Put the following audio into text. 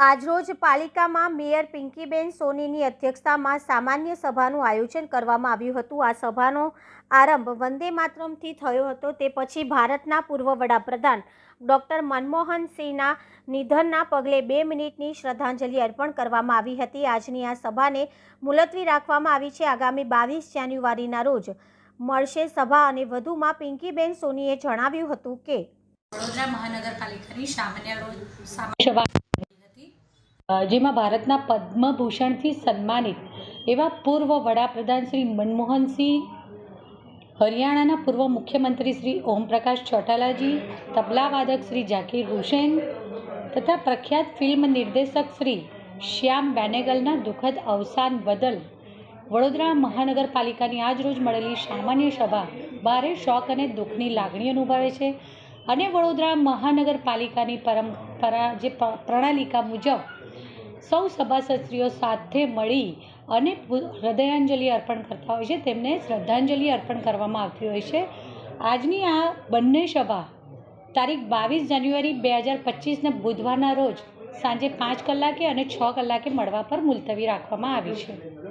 આજરોજ પાલિકામાં મેયર પિંકીબેન સોનીની અધ્યક્ષતામાં સામાન્ય સભાનું આયોજન કરવામાં આવ્યું હતું. આ સભાનો આરંભ વંદે માતરમથી થયો હતો. તે પછી ભારતના પૂર્વ વડાપ્રધાન ડૉક્ટર મનમોહન સિંહના નિધનના પગલે બે મિનિટની શ્રદ્ધાંજલિ અર્પણ કરવામાં આવી હતી. આજની આ સભાને મુલતવી રાખવામાં આવી છે. આગામી બાવીસ જાન્યુઆરીના રોજ મળશે સભા અને વધુમાં પિંકીબેન સોનીએ જણાવ્યું હતું કે વડોદરા મહાનગરપાલિકાની સામાન્ય રોજ સામાન્ય સભા હતી અ, જેમાં ભારતના પદ્મભૂષણથી સન્માનિત એવા પૂર્વ વડાપ્રધાન શ્રી મનમોહનસિંહ, હરિયાણાના પૂર્વ મુખ્યમંત્રી શ્રી ઓમપ્રકાશ ચોટાલાજી તબલાવાદક શ્રી ઝાકીર હુસેન તથા પ્રખ્યાત ફિલ્મ નિર્દેશક શ્રી શ્યામ બેનેગલના દુઃખદ અવસાન બદલ વડોદરા મહાનગરપાલિકાની આજરોજ મળેલી સામાન્ય સભા ભારે શોક અને દુઃખની લાગણી અનુભવે છે. અને વડોદરા મહાનગરપાલિકાની પરંપરા જે પ્રણાલિકા મુજબ સૌ સભાસદશ્રીઓ સાથે મળી અને હૃદયાંજલિ અર્પણ કરતા હોય છે. તેમને શ્રદ્ધાંજલિ અર્પણ કરવામાં આવતી હોય છે. આજની આ બંને સભા તારીખ બાવીસ જાન્યુઆરી બે હજાર પચીસને બુધવારના રોજ સાંજે પાંચ કલાકે અને છ કલાકે મળવા પર મુલતવી રાખવામાં આવી છે.